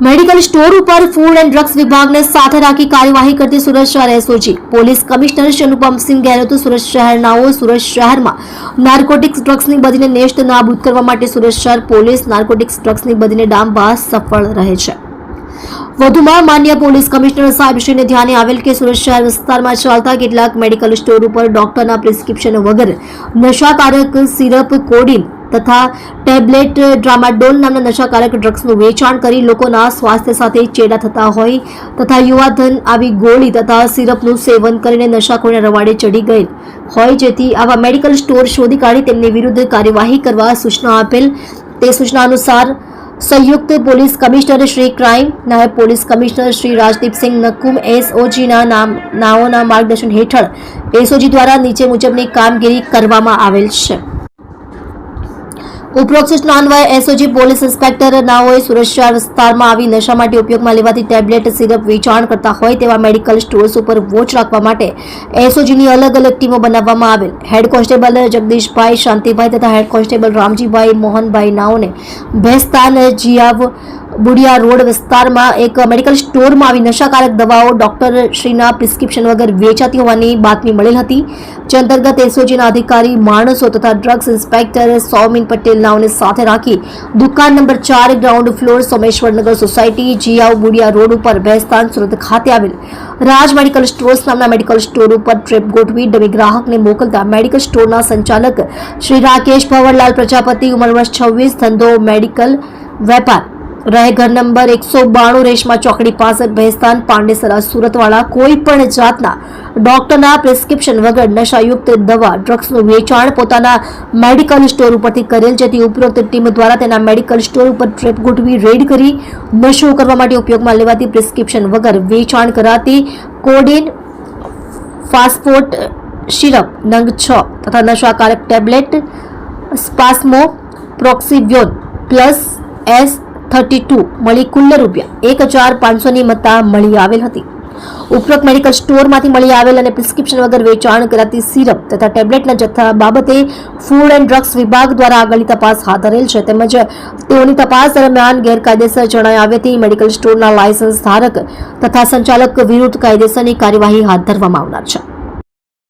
Medical store ઉપર food and drugs વિભાગને સાથે રાખી કાર્યવાહી કરતી સુરત શહેર SOG police commissioner Shri Anupamsinh ગેહલોતે સુરત શહેરનાઓ સુરત શહેરમાં નાર્કોટિક્સ ડ્રગ્સની બદીને નેસ્ત નાબૂદ કરવા માટે સુરત શહેર પોલીસ નાર્કોટિક્સ ડ્રગ્સની બદીને ડામવા સફળ રહે છે. વધુમાં માન્ય પોલીસ કમિશનર સાહેબશ્રીને ધ્યાને આવેલ કે સુરત શહેર વિસ્તારમાં ચાલતા કેટલાક મેડિકલ સ્ટોર ઉપર ડોક્ટરના પ્રિસ્ક્રિપ્શન વગર નશાકારક સિરપ, કોડિન તથા ટેબ્લેટ ડ્રામાડોલ નામના નશાકારક ડ્રગ્સનું વેચાણ કરી લોકોના સ્વાસ્થ્ય સાથે ચેડા થતા હોય તથા યુવાધન આવી ગોળી તથા સિરપનું સેવન કરીને નશાખોરના રવાડે ચડી ગયેલ હોય જેથી આવા મેડિકલ સ્ટોર શોધી કાઢી તેમની વિરુદ્ધ કાર્યવાહી કરવા સૂચના આપેલ. તે સૂચના અનુસાર સંયુક્ત પોલીસ કમિશનર શ્રી ક્રાઇમ, નાયબ પોલીસ કમિશનર શ્રી રાજદીપસિંહ નકુમ, એસઓજીના નામ, નાઓના માર્ગદર્શન હેઠળ એસઓજી દ્વારા નીચે મુજબની કામગીરી કરવામાં આવેલ છે. ઉપરોક્ત સૂચના અન્વયે એસઓજી પોલીસ ઇન્સ્પેક્ટર નાઓએ સુરક્ષા વિસ્તારમાં આવી નશા માટે ઉપયોગમાં લેવાતી ટેબ્લેટ, સિરપ વેચાણ કરતા હોય તેવા મેડિકલ સ્ટોર્સ ઉપર વોચ રાખવા માટે એસઓજીની અલગ અલગ ટીમો બનાવવામાં આવેલ. હેડ કોન્સ્ટેબલ જગદીશભાઈ શાંતિભાઈ તથા હેડ કોન્સ્ટેબલ રામજીભાઈ મોહનભાઈ નાઓને ભેસ્તાન જીયાવ બુડિયા રોડ વિસ્તારમાં એક મેડિકલ સ્ટોરમાં આવી નશાકારક દવાઓ ડોક્ટર શ્રીના પ્રિસ્ક્રિપ્શન વગર વેચાતી હોવાની બાતમી મળેલ હતી. જે અંતર્ગત એસઓજીના અધિકારી, માણસો તથા ડ્રગ્સ ઇન્સ્પેક્ટર સૌમિન પટેલ નાઓને સાથે રાખી દુકાન નંબર ચાર ground floor Someshwarnagar society Jiyav Budia road ઉપર ભેસ્તાન સુરત ખાતે આવેલ. રાજ મેડિકલ સ્ટોર્સ નામના મેડિકલ સ્ટોર ઉપર ટ્રેપ ગોઠવી ડમી ગ્રાહકને મોકલતા મેડિકલ સ્ટોરના સંચાલક શ્રી રાકેશ ભવરલાલ પ્રજાપતિ, ઉંમર વર્ષ છવ્વીસ, ધંધો મેડિકલ વેપાર. રહે ઘર નંબર એકસો બાણું રેશમા ચોકડી પાસે ભેસ્તાન પાંડેસરા સુરતવાળા કોઈ પણ જાતના ડોક્ટરના પ્રિસ્ક્રિપ્શન વગર નશાયુક્ત દવા, ડ્રગ્સનું વેચાણ પોતાના મેડિકલ સ્ટોર ઉપરથી કરેલ, જેથી ઉપરોક્ત ટીમ દ્વારા તેના મેડિકલ સ્ટોર ઉપર ટ્રેપ ગોઠવી, રેડ કરી, નશો કરવા માટે ઉપયોગમાં લેવાતી પ્રિસ્ક્રિપ્શન વગર વેચાણ કરાતી કોડિન ફાસ્ફોટ સિરપ, નંગ છ, તથા નશાકારક tablet Spasmo Proxyvon plus S thirty two મળી કુલ રૂપિયા. એક હજાર પાંચસોની મત્તા મળી આવેલ હતી. ઉપરોક્ત મેડિકલ સ્ટોરમાંથી મળી આવેલ અને પ્રિસ્ક્રિપ્શન વગર વેચાણ કરાતી સિરપ તથા ટેબ્લેટના જથ્થા બાબતે ફૂડ એન્ડ ડ્રગ્સ વિભાગ દ્વારા આગળની તપાસ હાથ ધરેલ છે. તેમજ તેઓની તપાસ દરમિયાન ગેરકાયદેસર જણાઈ આવ્યાથી મેડિકલ સ્ટોરના લાયસન્સ ધારક તથા સંચાલક વિરુદ્ધ કાયદેસરની કાર્યવાહી હાથ ધરવામાં આવનાર છે.